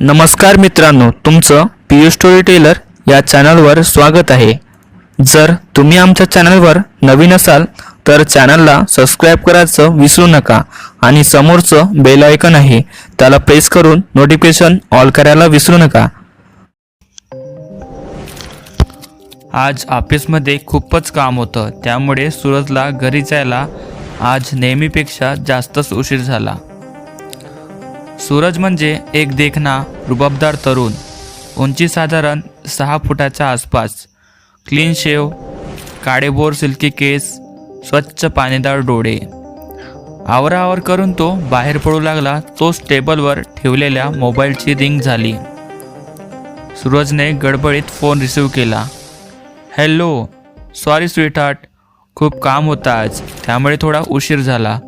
नमस्कार मित्रांनो तुमचं पी यू स्टोरी टेलर या चॅनलवर स्वागत आहे. जर तुम्ही आमच्या चॅनलवर नवीन असाल तर चॅनलला सबस्क्राईब करायचं विसरू नका आणि समोरचं बेल आयकन आहे त्याला प्रेस करून नोटिफिकेशन ऑल करायला विसरू नका. आज ऑफिसमध्ये खूपच काम होतं त्यामुळे सूरजला घरी जायला आज नेहमीपेक्षा जास्तच उशीर झाला. सूरज म्हणजे एक देखना रुबाबदार तरुण. उंची साधारण सहा फुटाच्या आसपास. क्लीन शेव काळेबोर सिल्की केस स्वच्छ पाणीदार डोळे. आवराआवर करून तो बाहेर पडू लागला तोच टेबलवर ठेवलेल्या मोबाईलची रिंग झाली. सूरजने गडबडीत फोन रिसीव केला. हॅलो सॉरी स्वीटहार्ट खूप काम होतं आज त्यामुळे थोडा उशीर झाला.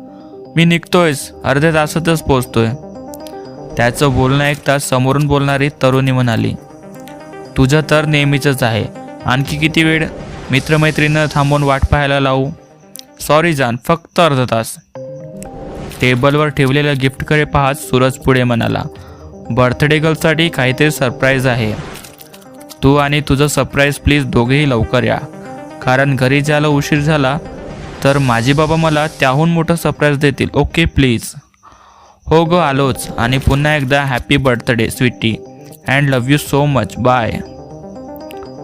मी निघतोयस अर्ध्या तासातच पोचतोय त्याचं बोलणं ऐकताच समोरून बोलणारी तरुणी म्हणाली तुझं तर नेहमीचंच आहे. आणखी किती वेळ मित्रमैत्रिणींना थांबून वाट पाहायला लावू? सॉरी जान फक्त अर्धा तास. टेबलवर ठेवलेल्या गिफ्टकडे पाहत सूरज पुढे म्हणाला बर्थडे गर्लसाठी काहीतरी सरप्राईज आहे. तू आणि तुझं सरप्राईज प्लीज दोघेही लवकर या. कारण घरी जायला उशीर झाला तर माझी बाबा मला त्याहून मोठं सरप्राईज देतील. ओके प्लीज हो ग आलोच. आणि पुन्हा एकदा happy birthday sweety and love you so much bye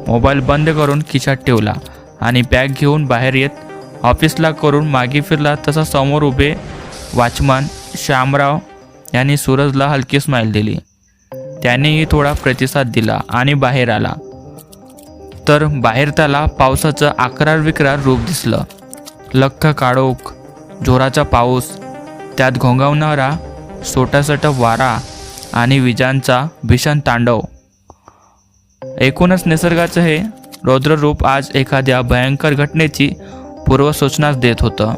mobile बंद करून खिशात ठेवला. आणि बॅग घेऊन बाहेर येत ऑफिसला करून मागे फिरला. तसा समोर उभे वॉचमन श्यामराव यांनी सूरजला हलकी स्माईल दिली. त्यानेही थोडा प्रतिसाद दिला आणि बाहेर आला. तर बाहेर त्याला पावसाचं अकरार विक्रार रूप दिसलं. लख्ख काळोख जोराचा पाऊस त्यात घोंगावणारा सोटासट वारा आणि विजांचा भीषण तांडव. एकूणच निसर्गाचं हे रौद्ररूप आज एखाद्या भयंकर घटनेची पूर्वसूचनाच देत होतं.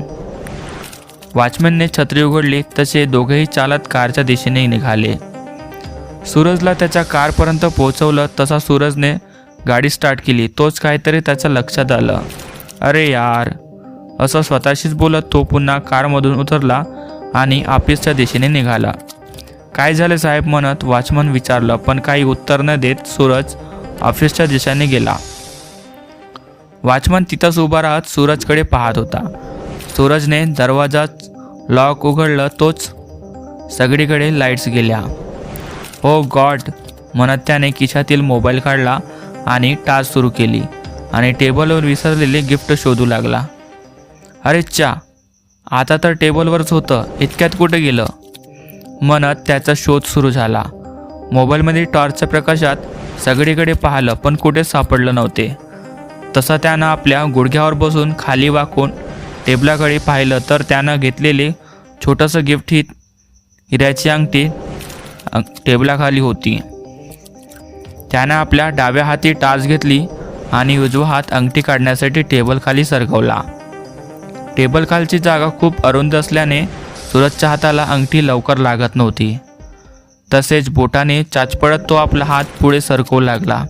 वॉचमॅनने छत्री उघडली तसे दोघेही चालत कारच्या दिशेने निघाले. सूरजला त्याच्या कारपर्यंत पोहोचवलं तसा सूरजने गाडी स्टार्ट केली. तोच काहीतरी त्याच्या लक्षात आलं. अरे यार असं स्वतःशीच बोलत तो पुन्हा कारमधून उतरला. आणि ऑफिसच्या दिशेने निघाला. काय झाले साहेब? म्हणत वॉचमन विचारलं पण काही उत्तर न देत सूरज ऑफिसच्या दिशेने गेला. वॉचमन तिथंच उभा राहत सूरजकडे पाहत होता. सूरजने दरवाजा लॉक उघडलं तोच सगळीकडे लाईट्स गेल्या. हो गॉड म्हणत त्याने खिशातील मोबाईल काढला आणि टाच सुरू केली आणि टेबलवर विसरलेले गिफ्ट शोधू लागला. अरे चा आता तर टेबलवरच होतं इतक्यात कुठे गेलं? म्हणत त्याचा शोध सुरू झाला. मोबाईलमध्ये टॉर्चच्या प्रकाशात सगळीकडे पाहिलं पण कुठेच सापडलं नव्हते. तसं त्यानं आपल्या गुडघ्यावर बसून खाली वाकून टेबलाकडे पाहिलं तर त्यानं घेतलेले छोटंसं गिफ्ट ही हिऱ्याची अंगठी टेबलाखाली होती. त्यानं आपल्या डाव्या हाती टाच घेतली आणि उजवा हात अंगठी काढण्यासाठी टेबलखाली सरकवला. टेबलखालची जागा खूप अरुंद असल्याने सूरजच्या हाताला अंगठी लवकर लागत नव्हती. तसेच बोटाने चाचपडत तो आपला हात पुढे सरकवू लागला.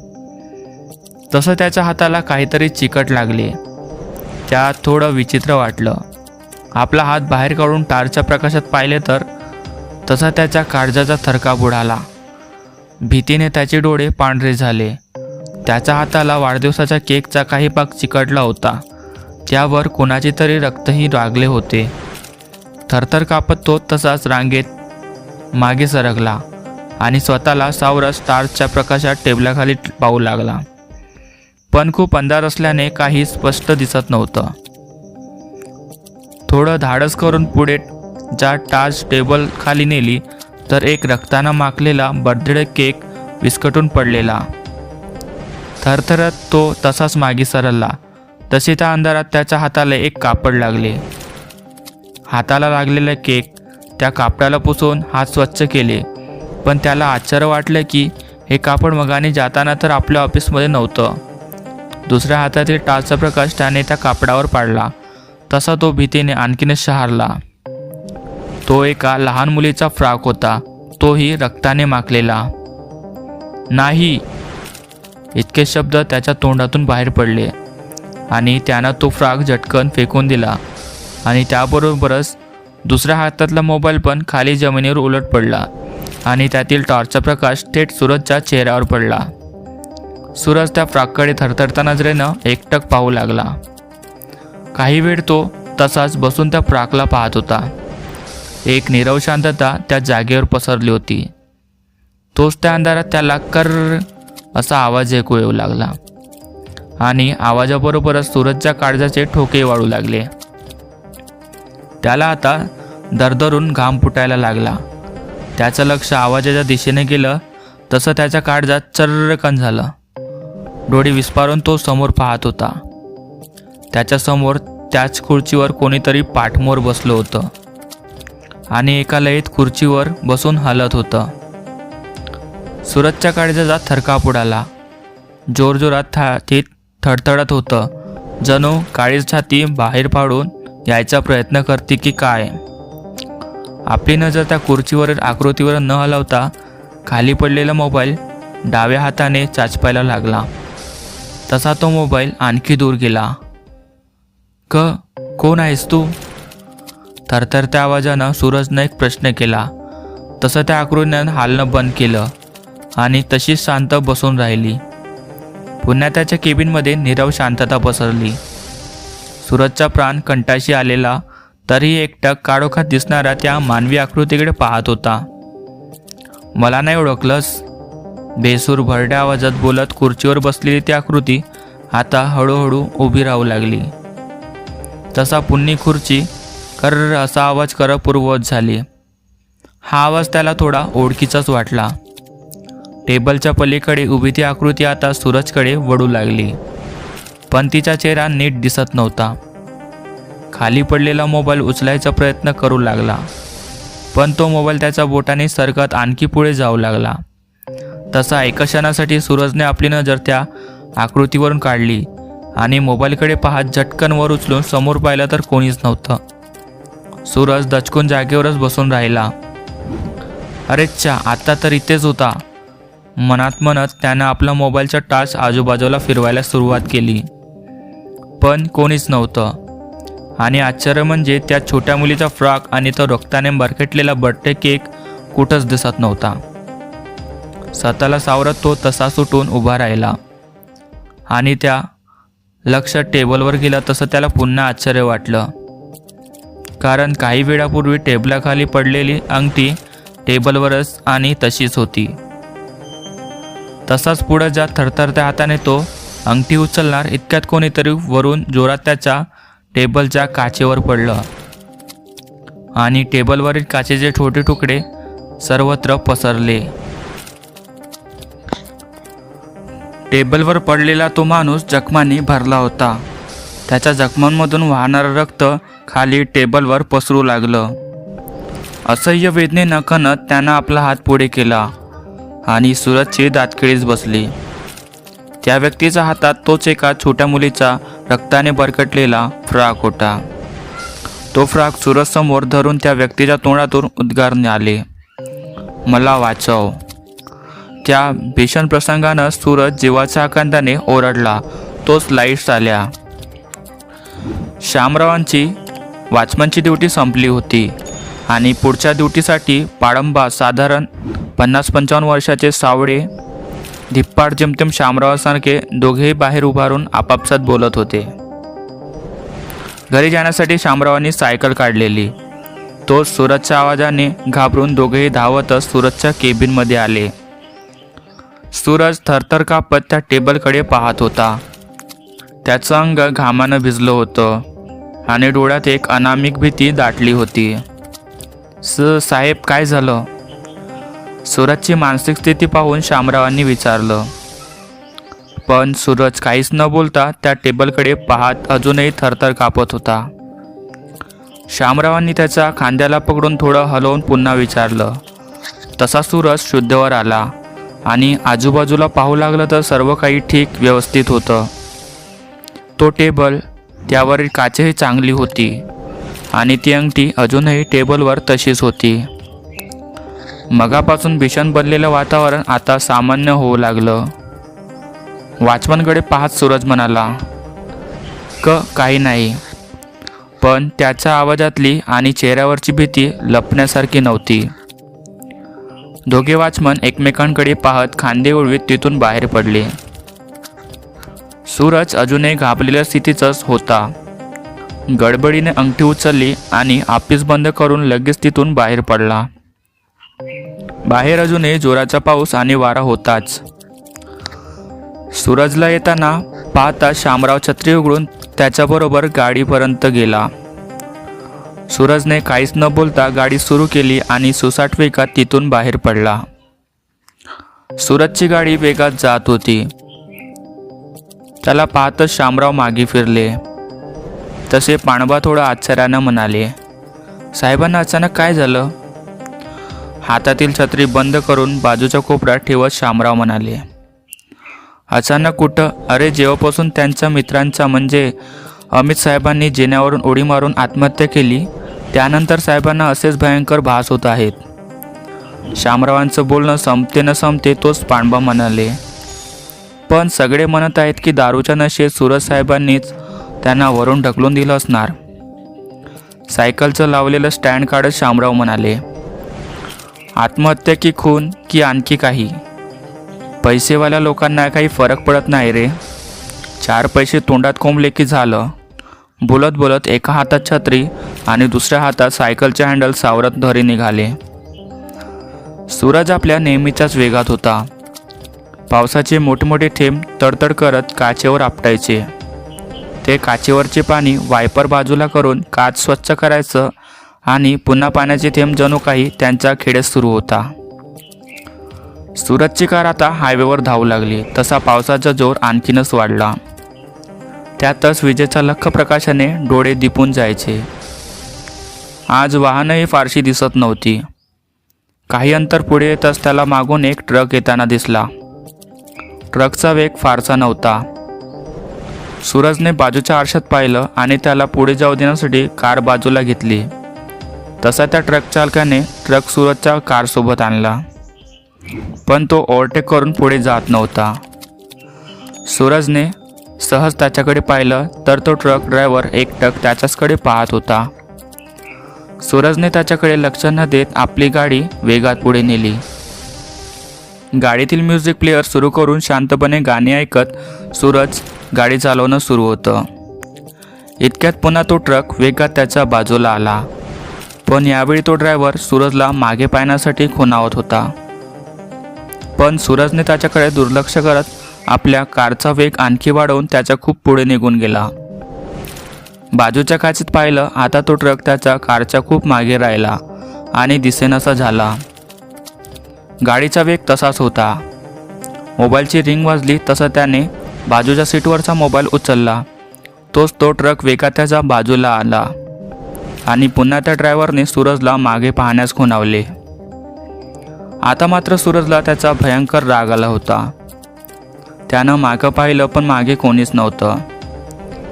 तसं त्याच्या हाताला काहीतरी चिकट लागले. त्यात थोडं विचित्र वाटलं. आपला हात बाहेर काढून टारच्या प्रकाशात पाहिले तर तसा त्याच्या काळजाचा थरका बुडाला. भीतीने त्याचे डोळे पांढरे झाले. त्याच्या हाताला वाढदिवसाच्या केकचा काही भाग चिकटला होता. त्यावर कोणाचे तरी रक्तही लागले होते. थरथर कापत तो तसाच रांगेत मागे सरकला आणि स्वतःला सावरस स्टार्सच्या प्रकाशात टेबलाखाली पाहू लागला. पण खूप अंधार असल्याने काही स्पष्ट दिसत नव्हतं. थोडं धाडस करून पुढे ज्या टार्च टेबल खाली नेली तर एक रक्तानं माखलेला बर्थडे केक विस्कटून पडलेला. थरथरत तो तसाच मागे सरळला तसे त्या अंधारात त्याच्या हाताला एक कापड लागले. हाताला लागलेला केक त्या कापडाला पुसून हात स्वच्छ केले. पण त्याला आश्चर्य वाटलं की हे कापड मगाने जाताना तर आपल्या ऑफिसमध्ये नव्हतं. दुसऱ्या हातातील टाचचा प्रकाश त्याने त्या कापडावर पाडला. तसा तो भीतीने आणखीनच शहारला. तो एका लहान मुलीचा फ्रॉक होता. तोही रक्ताने माखलेला. नाही इतके शब्द त्याच्या तोंडातून बाहेर पडले. आणि त्यानं तो फ्राक झटकन फेकून दिला. आणि त्याबरोबरच दुसऱ्या हातातला मोबाईल पण खाली जमिनीवर उलट पडला. आणि त्यातील टॉर्चचा प्रकाश थेट सूरजच्या चेहऱ्यावर पडला. सूरज त्या फ्राककडे थरथरता नजरेनं एकटक पाहू लागला. काही वेळ तो तसाच बसून त्या फ्राकला पाहत होता. एक नीरव शांतता त्या जागेवर पसरली होती. तोच त्या अंधारात त्याला कर असा आवाज ऐकू येऊ लागला. आणि आवाजाबरोबरच सूरजच्या काळजाचे ठोके वाढू लागले. त्याला आता दरदरून घाम फुटायला लागला. त्याचं लक्ष आवाजाच्या दिशेने गेलं तसं त्याच्या काळजात चर्रकन झालं. डोळे विस्पारून तो समोर पाहत होता. त्याच्यासमोर त्याच खुर्चीवर कोणीतरी पाठमोर बसलं होतं. आणि एका लयीत खुर्चीवर बसून हलत होतं. सूरजच्या काळजाचा थरकाप उडाला. जोरजोरात था छातीत थडथडत होतं. जणू काळी छाती बाहेर पाडून यायचा प्रयत्न करते की काय? आपली नजर त्या खुर्चीवरील आकृतीवर न हलवता खाली पडलेला मोबाईल डाव्या हाताने चाचपायला लागला. तसा तो मोबाईल आणखी दूर गेला. क कोण आहेस तू? थरथरत्या आवाजानं सूरजनं एक प्रश्न केला. तसं त्या आकृतीनं हालणं बंद केलं आणि तशीच शांत बसून राहिली. पुन्हा त्याच्या केबिनमध्ये नीरव शांतता पसरली. सूरजचा प्राण कंटाशी आलेला तरी एकटक काळोखात दिसणाऱ्या त्या मानवी आकृतीकडे पाहत होता. मला नाही ओळखलंस. बेसूर भरड्या आवाजात बोलत खुर्चीवर बसलेली ती आकृती आता हळूहळू उभी राहू लागली. तसा पुन्नी खुर्ची कर असा आवाज करत पूर्ववत झाली. हा आवाज त्याला थोडा ओळखीचाच वाटला. टेबलच्या पलीकडे उभी ती आकृती आता सूरजकडे वळू लागली. पण तिचा चेहरा नीट दिसत नव्हता. खाली पडलेला मोबाईल उचलायचा प्रयत्न करू लागला. पण तो मोबाईल त्याच्या बोटाने सरकत आणखी पुढे जाऊ लागला. तसा एका क्षणासाठी सूरजने आपली नजर त्या आकृतीवरून काढली आणि मोबाईलकडे पाहत झटकन वर उचलून समोर पाहिलं तर कोणीच नव्हतं. सूरज दचकून जागेवरच बसून राहिला. अरे चा आता तर इथेच होता. मनात म्हणत त्यानं आपला मोबाईलचा टाच आजूबाजूला फिरवायला सुरुवात केली. पण कोणीच नव्हतं. आणि आश्चर्य म्हणजे त्या छोट्या मुलीचा फ्रॉक आणि तो रक्ताने बरकटलेला बर्थडे केक कुठंच दिसत नव्हता. स्वतःला सावरत तो तसा सुटून उभा राहिला. आणि त्या लक्ष टेबलवर गेलं तसं त्याला पुन्हा आश्चर्य वाटलं. कारण काही वेळापूर्वी टेबलाखाली पडलेली अंगठी टेबलवरच आणि तशीच होती. तसाच पुढं जात थरथरत्या हाताने तो अंगठी उचलणार इतक्यात कोणीतरी वरून जोरात त्याच्या टेबलच्या काचेवर पडलं. आणि टेबलवरील काचेचे छोटे तुकडे सर्वत्र पसरले. टेबलवर पडलेला तो माणूस जखमांनी भरला होता. त्याच्या जखमांमधून वाहणारं रक्त खाली टेबलवर पसरू लागलं. असह्य वेदने नकनत त्यानं आपला हात पुढे केला. आणि सूरजची दातखिळीच बसली. त्या व्यक्तीच्या हातात तोच एका छोट्या मुलीचा रक्ताने बरकटलेला फ्रॉक होता. तो फ्रॉक सूरजसमोर धरून त्या व्यक्तीच्या तोंडातून उद्गार आले. मला वाचव. त्या भीषण प्रसंगानं सूरज जीवाच्या आकांताने ओरडला. तोच लाईट्स आल्या. श्यामरावांची वॉचमनची ड्युटी संपली होती. आणि पुढच्या ड्युटीसाठी पाळंबा साधारण पन्नास पंचावन्न वर्षाचे सावळे धिप्पाड जेमतेम शामरावासारखे दोघेही बाहेर उभारून आपापसात बोलत होते. घरी जाण्यासाठी शामरावांनी सायकल काढलेली. तो सूरजच्या आवाजाने घाबरून दोघेही धावतच सूरजच्या केबिनमध्ये आले. सूरज थरथर कापत त्या टेबलकडे पाहत होता. त्याचं अंग घामानं भिजलं होतं आणि डोळ्यात एक अनामिक भीती दाटली होती. स साहेब काय झालं? सूरजची मानसिक स्थिती पाहून शामरावांनी विचारलं. पण सूरज काहीच न बोलता त्या टेबलकडे पाहत अजूनही थरथर कापत होता. शामरावांनी त्याच्या खांद्याला पकडून थोडं हलवून पुन्हा विचारलं. तसा सूरज शुद्धवर आला आणि आजूबाजूला पाहू लागलं तर सर्व काही ठीक व्यवस्थित होतं. तो टेबल त्यावरील काचेही चांगली होती. आणि ती अंगठी अजूनही टेबलवर तशीच होती. मगापासून भीषण बनलेलं वातावरण आता सामान्य होऊ लागलं. वॉचमनकडे पाहत सूरज म्हणाला क काही नाही. पण त्याच्या आवाजातली आणि चेहऱ्यावरची भीती लपण्यासारखी नव्हती. दोघे वाचमन एकमेकांकडे पाहत खांदे उडवीत तिथून बाहेर पडले. सूरज अजूनही घाबरलेल्या स्थितीचाच होता. गडबडीने अंगठी उचलली आणि आपीस बंद करून लगेच तिथून बाहेर पडला. बाहेर अजूनही जोराचा पाऊस आणि वारा होताच. सूरजला येताना पाहता शामराव छत्री उघडून त्याच्याबरोबर गाडीपर्यंत गेला. सूरजने काहीच न बोलता गाडी सुरू केली आणि सुसाट वेगात तिथून बाहेर पडला. सूरजची गाडी वेगात जात होती. त्याला पाहतच शामराव मागे फिरले. तसे पाणबा थोडं आश्चर्यानं म्हणाले साहेबांना अचानक काय झालं? हातातील छत्री बंद करून बाजूच्या कोपऱ्यात ठेवत शामराव म्हणाले अचानक कुठं? अरे जेव्हापासून त्यांच्या मित्रांचा म्हणजे अमित साहेबांनी जेण्यावरून उडी मारून आत्महत्या केली त्यानंतर साहेबांना असेच भयंकर भास होत आहेत. शामरावांचं बोलणं संपते न संपते तोच पाणबा म्हणाले पण सगळे म्हणत आहेत की दारूच्या नशेत सुरज साहेबांनीच त्यांना वरून ढकलून दिलं असणार. सायकलचं लावलेलं स्टँड काढत शामराव म्हणाले आत्महत्या की खून की आणखी काही? पैसेवाल्या लोकांना काही फरक पडत नाही रे. चार पैसे तोंडात कोंबले की झालं. बोलत बोलत एका हातात छत्री आणि दुसऱ्या हातात सायकलचे हँडल सावरत धरी निघाले. सूरज आपल्या नेहमीच्याच वेगात होता. पावसाचे मोठमोठे थेंब तडतड करत काचेवर आपटायचे. ते काचेवरचे पाणी वायपर बाजूला करून काच स्वच्छ करायचं आणि पुन्हा पाण्याचे थेंब जणू काही त्यांचा खेळच सुरू होता. सुरतची कार आता हायवेवर धावू लागली. तसा पावसाचा जोर आणखीनच वाढला. त्यातच विजेच्या लख प्रकाशाने डोळे दिपून जायचे. आज वाहनही फारशी दिसत नव्हती. काही अंतर पुढे येतच त्याला मागून एक ट्रक येताना दिसला. ट्रकचा वेग फारसा नव्हता. सूरजने बाजूच्या आरशात पाहिलं आणि त्याला पुढे जाऊ देण्यासाठी कार बाजूला घेतली. तसा त्या ट्रक चालकाने ट्रक सूरजच्या कारसोबत आणला. पण तो ओव्हरटेक करून पुढे जात नव्हता. सूरजने सहज त्याच्याकडे पाहिलं तर तो ट्रक ड्रायव्हर एकटक त्याच्याचकडे पाहत होता. सूरजने त्याच्याकडे लक्ष न देत आपली गाडी वेगात पुढे नेली. गाडीतील म्युझिक प्लेअर सुरू करून शांतपणे गाणी ऐकत सूरज गाडी चालवणं सुरू होतं. इतक्यात पुन्हा तो ट्रक वेगात त्याच्या बाजूला आला. पण यावेळी तो ड्रायव्हर सूरजला मागे पाहण्यासाठी खुणावत होता. पण सूरजने त्याच्याकडे दुर्लक्ष करत आपल्या कारचा वेग आणखी वाढवून त्याच्या खूप पुढे निघून गेला. बाजूच्या काचेत पाहिलं आता तो ट्रक त्याच्या कारच्या खूप मागे राहिला आणि दिसेनासा झाला. गाडीचा वेग तसाच होता. मोबाईलची रिंग वाजली तसं त्याने बाजूच्या सीटवरचा मोबाईल उचलला. तोच तो ट्रक वेगात त्याच्या बाजूला आला आणि पुन्हा त्या ड्रायव्हरने सूरजला मागे पाहण्यास खुणावले. आता मात्र सूरजला त्याचा भयंकर राग आला होता. त्यानं मागं पाहिलं पण मागे कोणीच नव्हतं.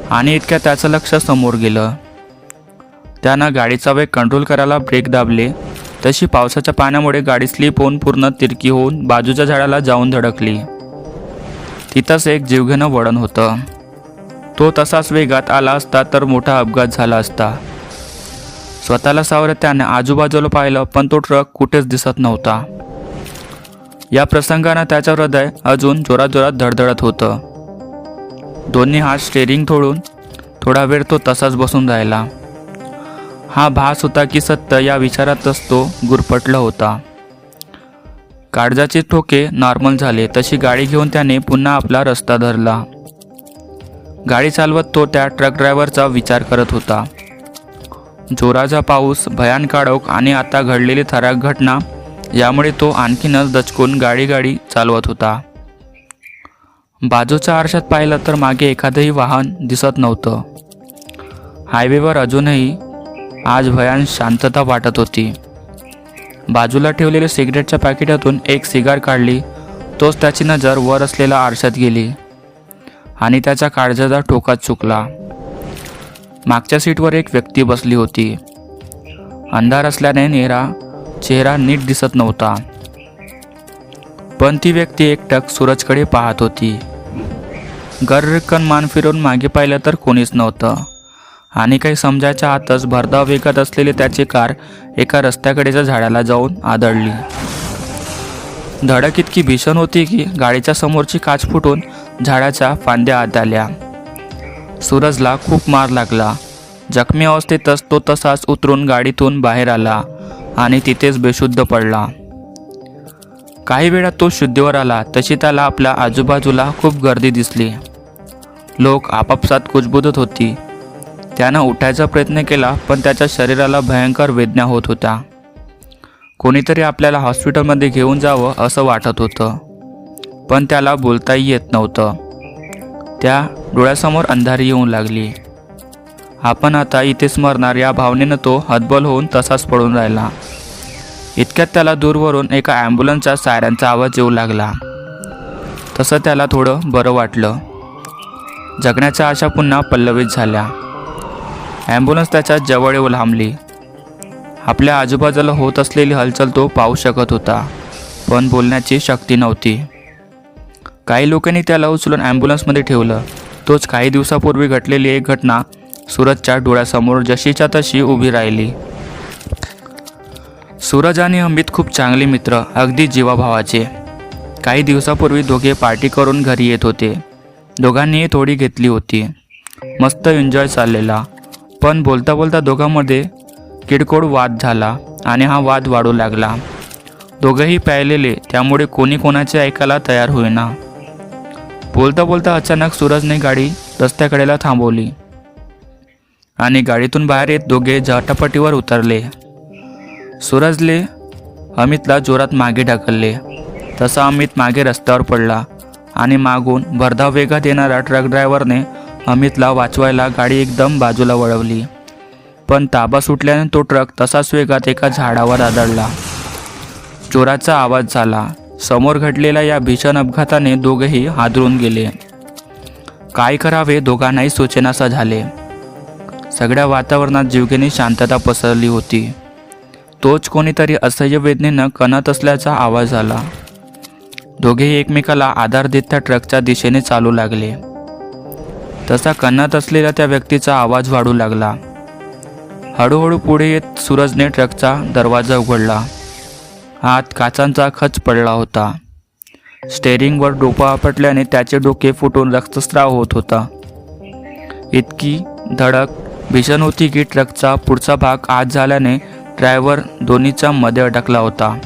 आणि इतक्या त्याचं लक्ष समोर गेलं. त्यानं गाडीचा वेग कंट्रोल करायला ब्रेक दाबले. तशी पावसाच्या पाण्यामुळे गाडी स्लिप होऊन पूर्ण तिरकी होऊन बाजूच्या झाडाला जाऊन धडकली. तिथंच एक जीवघेणं वळण होतं. तो तसाच वेगात आला असता तर मोठा अपघात झाला असता. स्वतःला सावरत त्याने आजूबाजूला पाहिलं पण तो ट्रक कुठेच दिसत नव्हता. या प्रसंगानं त्याचं हृदय अजून जोरात जोरात धडधडत होतं. दोन्ही हात स्टेरिंग थोडून थोडा वेळ तो तसाच बसून राहिला. हा भास होता की सत्य या विचारातच तो गुरफटला होता. काळजाचे ठोके नॉर्मल झाले तशी गाडी घेऊन त्याने पुन्हा आपला रस्ता धरला. गाडी चालवत तो त्या ट्रक ड्रायव्हरचा विचार करत होता. जोराचा पाऊस भयान काळोख आणि आता घडलेली थराक घटना यामुळे तो आणखीनच दचकून गाडी गाडी चालवत होता. बाजूच्या आरशात पाहिलं तर मागे एखादंही वाहन दिसत नव्हतं. हायवेवर अजूनही आज भयान शांतता वाटत होती. बाजूला ठेवलेल्या सिगरेटच्या पॅकेटातून एक सिगार काढली. तोच त्याची नजर वर असलेल्या आरशात गेली. आणि त्याच्या काळजाचा टोकात चुकला. मागच्या सीटवर एक व्यक्ती बसली होती. अंधार असल्याने नेहरा चेहरा नीट दिसत नव्हता. पण ती व्यक्ती एकटक सूरजकडे पाहत होती. गर्रकन मान फिरून मागे पाहिलं तर कोणीच नव्हतं. आणि काही समजायच्या आतच भरधाव वेगात असलेली त्याची कार एका रस्त्याकडेच्या झाडाला जाऊन आदळली. धडक इतकी भीषण होती की गाडीच्या समोरची काच फुटून झाडाच्या फांद्या आत आल्या. सूरजला खूप मार लागला. जखमी अवस्थेतच तो तसाच उतरून गाडीतून बाहेर आला आणि तिथेच बेशुद्ध पडला. काही वेळा तो शुद्धीवर आला तशी त्याला आपल्या आजूबाजूला खूप गर्दी दिसली. लोक आपापसात कुजबुजत होती. त्यानं उठायचा प्रयत्न केला पण त्याच्या शरीराला भयंकर वेदना होत होत्या. कोणीतरी आपल्याला हॉस्पिटलमध्ये घेऊन जावं असं वाटत होतं पण त्याला बोलताही येत नव्हतं. त्या डोळ्यासमोर अंधारी येऊ लागली. आपण आता इथेच मरणार या भावनेनं तो हतबल होऊन तसाच पडून राहिला. इतक्यात त्याला दूरवरून एका ॲम्ब्युलन्सच्या सायरनचा आवाज येऊ लागला. तसं त्याला थोडं बरं वाटलं. जगण्याच्या आशा पुन्हा पल्लवित झाल्या. ॲम्ब्युलन्स त्याच्याजवळ येऊ लांबली आपल्या आजूबाजूला होत असलेली हालचाल तो पाहू शकत होता पण बोलण्याची शक्ती नव्हती. काही लोकांनी त्याला उचलून ॲम्ब्युलन्समध्ये ठेवलं. तोच काही दिवसापूर्वी घडलेली एक घटना सूरजच्या डोळ्यासमोर जशीच्या तशी उभी राहिली. सूरज आणि अमित खूप चांगले मित्र अगदी जीवाभावाचे. काही दिवसापूर्वी दोघे पार्टी करून घरी येत होते. दोघांनीही थोडी घेतली होती. मस्त एन्जॉय चाललेला. पण बोलता बोलता दोघांमध्ये किडकोड वाद झाला आणि हा वाद वाढू लागला. दोघंही प्यायलेले त्यामुळे कोणी कोणाचे ऐकायला तयार होईना. बोलता बोलता अचानक सूरजने गाडी रस्त्याकडेला थांबवली आणि गाडीतून बाहेर येत दोघे झटापटीवर उतरले. सूरजले अमितला जोरात मागे ढकलले. तसा अमित मागे रस्त्यावर पडला आणि मागून भरधाव वेगात येणाऱ्या ट्रक ड्रायव्हरने अमितला वाचवायला गाडी एकदम बाजूला वळवली. पण ताबा सुटल्याने तो ट्रक तसाच वेगात एका झाडावर आदळला. चोराचा आवाज झाला. समोर घडलेल्या या भीषण अपघाताने दोघेही हादरून गेले. काय करावे दोघांनाही सूचनासा झाले. सगळ्या वातावरणात जीवघेणी शांतता पसरली होती. तोच कोणीतरी असह्य वेदनेनं कणत असल्याचा आवाज आला. दोघेही एकमेकाला आधार देत त्या ट्रकच्या दिशेने चालू लागले. तसा कन्नात असलेला त्या व्यक्तीचा आवाज वाढू लागला. हळूहळू पुढे येत सूरजने ट्रकचा दरवाजा उघडला. आत काचांचा खच पडला होता. स्टेअरिंगवर डोकं आपटल्याने त्याचे डोके फुटून रक्तस्राव होत होता. इतकी धडक भीषण होती की ट्रकचा पुढचा भाग आत झाल्याने ड्रायव्हर दोन्हीचा मध्ये अडकला होता.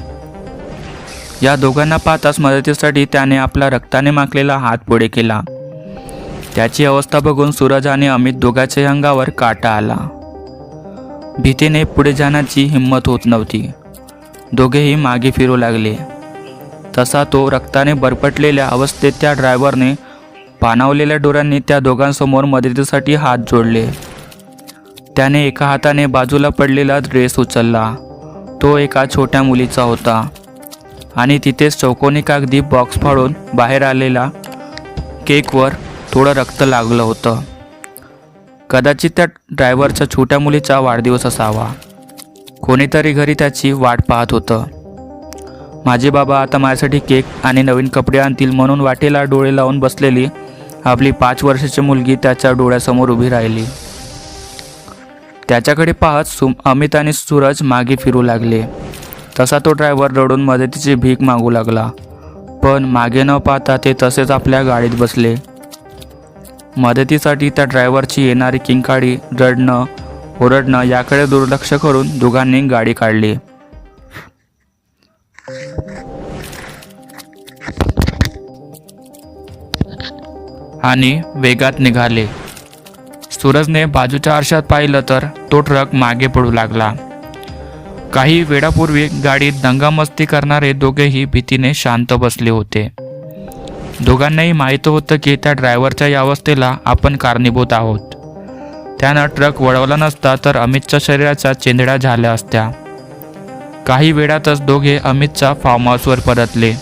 या दोघांना पाहताच मदतीसाठी त्याने आपला रक्ताने माखलेला हात पुढे केला. त्याची अवस्था बघून सूरज आणि अमित दोघांच्या अंगावर काटा आला. भीतीने पुढे जाण्याची हिंमत होत नव्हती. दोघेही मागे फिरू लागले. तसा तो रक्ताने बरपटलेल्या अवस्थेत त्या ड्रायव्हरने पाणावलेल्या डोळ्यांनी त्या दोघांसमोर मदतीसाठी हात जोडले. त्याने एका हाताने बाजूला पडलेला ड्रेस उचलला. तो एका छोट्या मुलीचा होता आणि तिथेच चौकोनी कागदी बॉक्स फाडून बाहेर आलेला केकवर थोडं रक्त लागलं होतं. कदाचित त्या ड्रायव्हरच्या छोट्या मुलीचा वाढदिवस असावा. कोणीतरी घरी त्याची वाट पाहत होतं. माझे बाबा आता माझ्यासाठी केक आणि नवीन कपडे आणतील म्हणून वाटेला डोळे लावून बसलेली आपली पाच वर्षाची मुलगी त्याच्या डोळ्यासमोर उभी राहिली. त्याच्याकडे पाहत सु अमित आणि सूरज मागे फिरू लागले. तसा तो ड्रायव्हर रडून मदतीची भीक मागू लागला. पण मागे न पाहता ते तसेच आपल्या गाडीत बसले. मदतीसाठी त्या ड्रायव्हरची येणारी किंकाळी रडणं ओरडणं याकडे दुर्लक्ष करून दोघांनी गाडी काढली. आणि वेगात निघाले. सूरजने बाजूच्या आरशात पाहिलं तर तो ट्रक मागे पडू लागला. काही वेळापूर्वी गाडीत दंगामस्ती करणारे दोघेही भीतीने शांत बसले होते. दोघांनाही माहीत होतं की त्या ड्रायव्हरच्या या अवस्थेला आपण कारणीभूत आहोत. त्यानं ट्रक वळवला नसता तर अमितच्या शरीराच्या चेंदड्या झाल्या असत्या. काही वेळातच दोघे अमितच्या फार्म हाऊसवर परतले.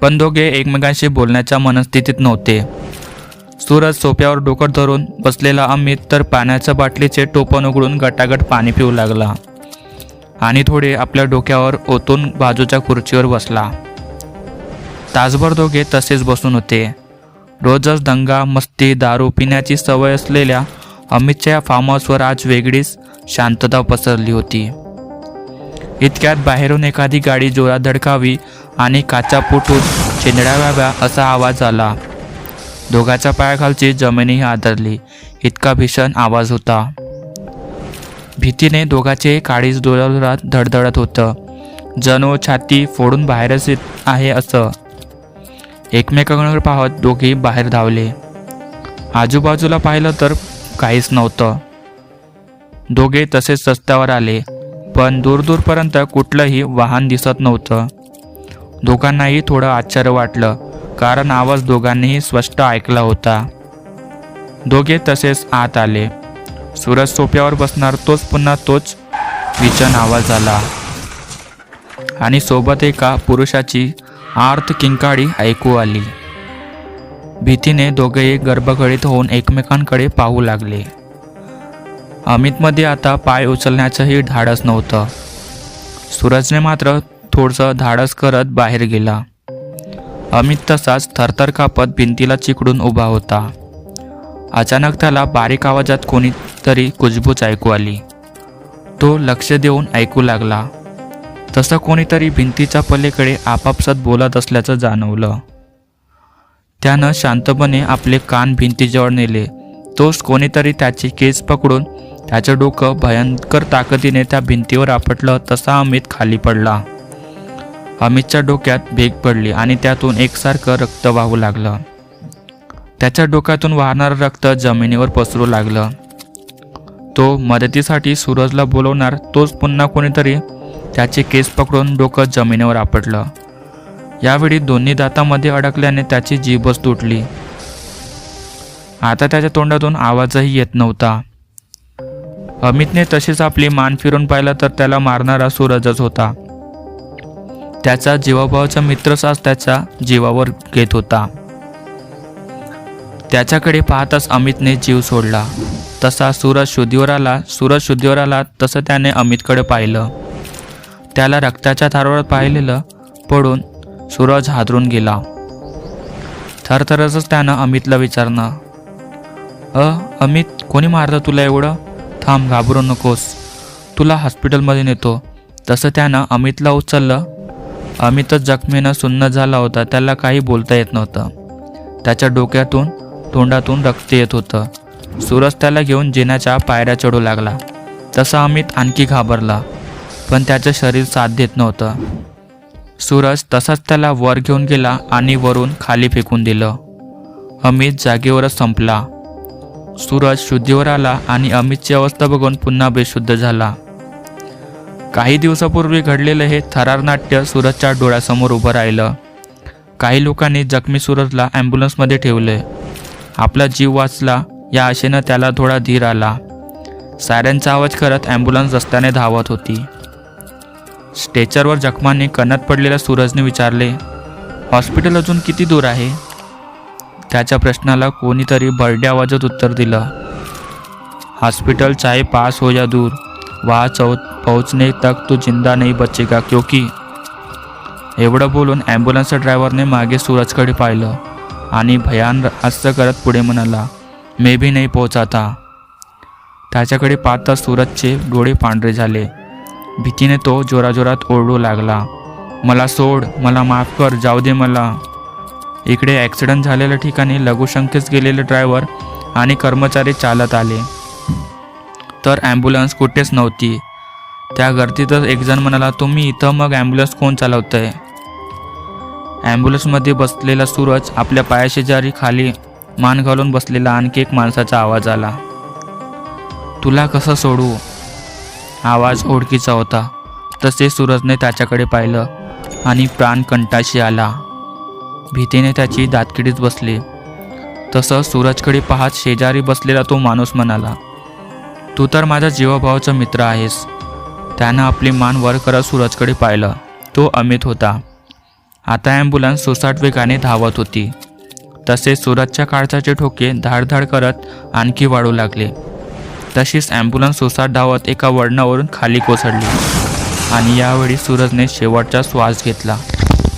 पण दोघे एकमेकांशी बोलण्याच्या मनस्थितीत नव्हते. सूरज सोप्यावर डोकं धरून बसलेला अमित तर पाण्याच्या बाटलीचे टोपण उघडून गटागट पाणी पिऊ लागला आणि थोडे आपल्या डोक्यावर ओतून बाजूच्या खुर्चीवर बसला. तासभर दोघे तसेच बसून होते. रोजच दंगा मस्ती दारू पिण्याची सवय असलेल्या अमितच्या या फार्म हाऊसवर आज वेगळीच शांतता पसरली होती. इतक्यात बाहेरून एखादी गाडी जोरात धडकावी आणि काचा फुटून चिंधड्या व्हाव्या असा आवाज आला. दोघाच्या पायाखालची जमिनीही आदरली. इतका भीषण आवाज होता. भीतीने दोघाचे काळीज डोळ्यात धडधडत होतं. जणू छाती फोडून बाहेरच येत आहे असं एकमेकांकडे पाहत दोघेही बाहेर धावले. आजूबाजूला पाहिलं तर काहीच नव्हतं. दोघे तसेच रस्त्यावर आले पण दूरदूरपर्यंत कुठलंही वाहन दिसत नव्हतं. दोघांनाही थोडं आश्चर्य वाटलं कारण आवाज दोघांनीही स्पष्ट ऐकला होता. दोघे तसेच आत आले. सूरज सोप्यावर बसणार तोच पुन्हा तोच विचन आवाज आला. आणि सोबत एका पुरुषाची आर्त किंकाळी ऐकू आली. भीतीने दोघेही गर्भगडीत होऊन एकमेकांकडे पाहू लागले. अमितमध्ये आता पाय उचलण्याचंही धाडस नव्हतं. सूरजने मात्र थोडंसं धाडस करत बाहेर गेला. अमित तसाच थरथर कापत भिंतीला चिकडून उभा होता. अचानक त्याला बारीक आवाजात कोणीतरी कुजबूज ऐकू आली. तो लक्ष देऊन ऐकू लागला. तसं कोणीतरी भिंतीच्या पलीकडे आपापसात बोलत असल्याचं जाणवलं. त्यानं शांतपणे आपले कान भिंतीजवळ नेले. तोच कोणीतरी त्याचे केस पकडून त्याचं डोकं भयंकर ताकदीने त्या भिंतीवर आपटलं तसा अमित खाली पडला. अमितच्या डोक्यात भेग पडली आणि त्यातून एकसारखं रक्त वाहू लागलं. त्याच्या डोक्यातून वाहणारं रक्त जमिनीवर पसरू लागलं. तो मदतीसाठी सूरजला बोलवणार तोच पुन्हा कोणीतरी त्याचे केस पकडून डोकं जमिनीवर आपटलं. यावेळी दोन्ही दातामध्ये अडकल्याने त्याची जीभच तुटली. आता त्याच्या तोंडातून आवाजही येत नव्हता. अमितने तशीच आपली मान फिरून पाहिलं तर त्याला मारणारा सूरजच होता. त्याचा जीवाभावाचा मित्रच आज त्याच्या जीवावर घेत होता. त्याच्याकडे पाहताच अमितने जीव सोडला. तसा सूरज शुद्धीवर आला सूरज शुद्धीवर आला तसं त्याने अमितकडे पाहिलं. त्याला रक्ताच्या थारावर पाहिलेलं पडून सूरज हादरून गेला. थरथरच त्यानं अमितला विचारणं. अ अमित कोणी मारलं तुला एवढं? थांब घाबरू नकोस. तुला हॉस्पिटलमध्ये नेतो. तसं त्यानं अमितला उचललं. अमितच जखमीनं सुन्न झाला होता त्याला काही बोलता येत नव्हतं. त्याच्या डोक्यातून तोंडातून रक्त येत होतं. सूरज त्याला घेऊन जिन्याच्या पायऱ्या चढू लागला. तसा अमित आणखी घाबरला. पण त्याचं शरीर साथ देत नव्हतं. सूरज तसाच त्याला वर घेऊन गेला आणि वरून खाली फेकून दिलं. अमित जागेवरच संपला. सूरज शुद्धीवर आला आणि अमितची अवस्था बघून पुन्हा बेशुद्ध झाला. काही दिवसापूर्वी घडलेलं हे थरार नाट्य सूरजच्या डोळ्यासमोर उभं राहिलं. काही लोकांनी जखमी सूरजला ॲम्ब्युलन्समध्ये ठेवले. आपला जीव वाचला या आशेनं त्याला थोडा धीर आला. सायरनचा आवाज करत ॲम्ब्युलन्स रस्त्याने धावत होती. स्ट्रेचरवर जखमांनी कणत पडलेल्या सूरजने विचारले हॉस्पिटल अजून किती दूर आहे? त्याच्या प्रश्नाला कोणीतरी बर्डे आवाजात उत्तर दिलं हॉस्पिटल चाहे पास हो या दूर वहाँ चौ पोहोचणे तक तू जिंदा नाही बचेगा क्योंकि एवढं बोलून ॲम्ब्युलन्सच्या ड्रायव्हरने मागे सूरजकडे पाहिलं आणि भयान हास्य करत पुढे म्हणाला मे बी नाही पोहोचाता. त्याच्याकडे पाहता सूरजचे डोळे पांढरे झाले. भीतीने तो जोराजोरात ओरडू लागला. मला सोड मला माफ कर जाऊ दे मला. इकडे ॲक्सिडंट झालेल्या ठिकाणी लघुशंकेस गेलेले ड्रायव्हर आणि कर्मचारी चालत आले. तर ॲम्ब्युलन्स कुठेच नव्हती. त्या गर्दीतच एकजण म्हणाला तुम्ही इथं मग ॲम्ब्युलन्स कोण चालवतंय? ॲम्ब्युलन्समध्ये बसलेला सूरज आपल्या पायाशेजारी खाली मान घालून बसलेला आणखी एक माणसाचा आवाज आला. तुला कसं सोडू? आवाज ओळखीचा होता. तसे सूरजने त्याच्याकडे पाहिलं आणि प्राण कंटाशी आला. भीतीने त्याची दातकिडीत बसली. तसं सूरजकडे पाहत शेजारी बसलेला तो माणूस म्हणाला तू तर माझा जीवाभावाचा मित्र आहेस. त्यानं आपली मान वर करत सूरजकडे पाहिलं. तो अमित होता. आता ॲम्ब्युलन्स सुसाट वेगाने धावत होती. तसेच सूरजच्या काळजाचे ठोके धाडधाड करत आणखी वाढू लागले. तशीच ॲम्ब्युलन्स सुसाट धावत एका वळणावरून खाली कोसळली आणि यावेळी सूरजने शेवटचा श्वास घेतला.